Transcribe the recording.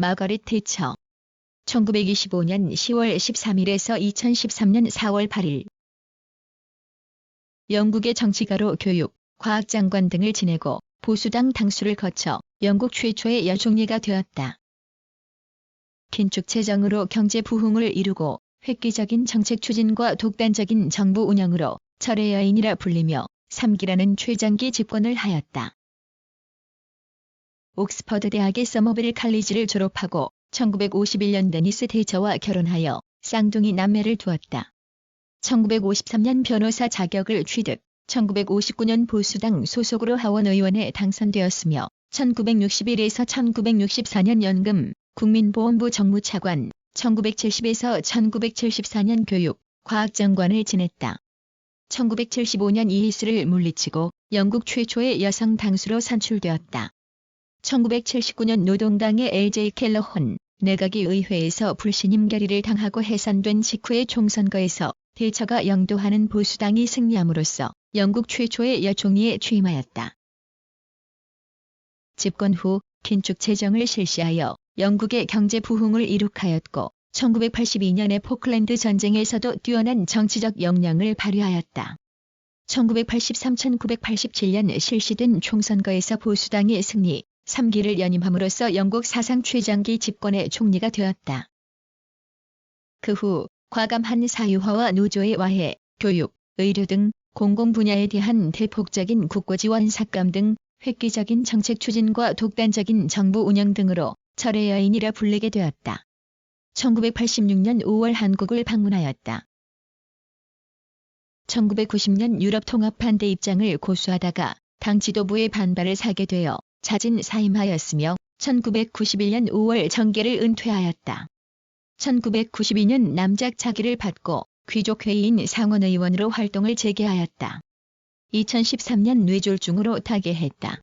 마거릿 대처 1925년 10월 13일에서 2013년 4월 8일 영국의 정치가로 교육, 과학장관 등을 지내고 보수당 당수를 거쳐 영국 최초의 여총리가 되었다. 긴축 재정으로 경제 부흥을 이루고 획기적인 정책 추진과 독단적인 정부 운영으로 철의 여인이라 불리며 3기라는 최장기 집권을 하였다. 옥스퍼드 대학의 서머빌 칼리지를 졸업하고 1951년 데니스 대처와 결혼하여 쌍둥이 남매를 두었다. 1953년 변호사 자격을 취득, 1959년 보수당 소속으로 하원의원에 당선되었으며 1961에서 1964년 연금, 국민보험부 정무차관, 1970에서 1974년 교육, 과학장관을 지냈다. 1975년 이히스를 물리치고 영국 최초의 여성 당수로 선출되었다. 1979년 노동당의 LJ 켈러혼 내각이 의회에서 불신임 결의를 당하고 해산된 직후의 총선거에서 대처가 영도하는 보수당이 승리함으로써 영국 최초의 여총리에 취임하였다. 집권 후 긴축 재정을 실시하여 영국의 경제 부흥을 이룩하였고 1982년의 포클랜드 전쟁에서도 뛰어난 정치적 역량을 발휘하였다. 1983-1987년 실시된 총선거에서 보수당의 승리, 3기를 연임함으로써 영국 사상 최장기 집권의 총리가 되었다. 그 후 과감한 사유화와 노조의 와해, 교육, 의료 등 공공 분야에 대한 대폭적인 국고 지원 삭감 등 획기적인 정책 추진과 독단적인 정부 운영 등으로 철의 여인이라 불리게 되었다. 1986년 5월 한국을 방문하였다. 1990년 유럽 통합 반대 입장을 고수하다가 당 지도부의 반발을 사게 되어 자진 사임하였으며 1991년 5월 정계를 은퇴하였다. 1992년 남작 차기를 받고 귀족회의인 상원의원으로 활동을 재개하였다. 2013년 뇌졸중으로 타계했다.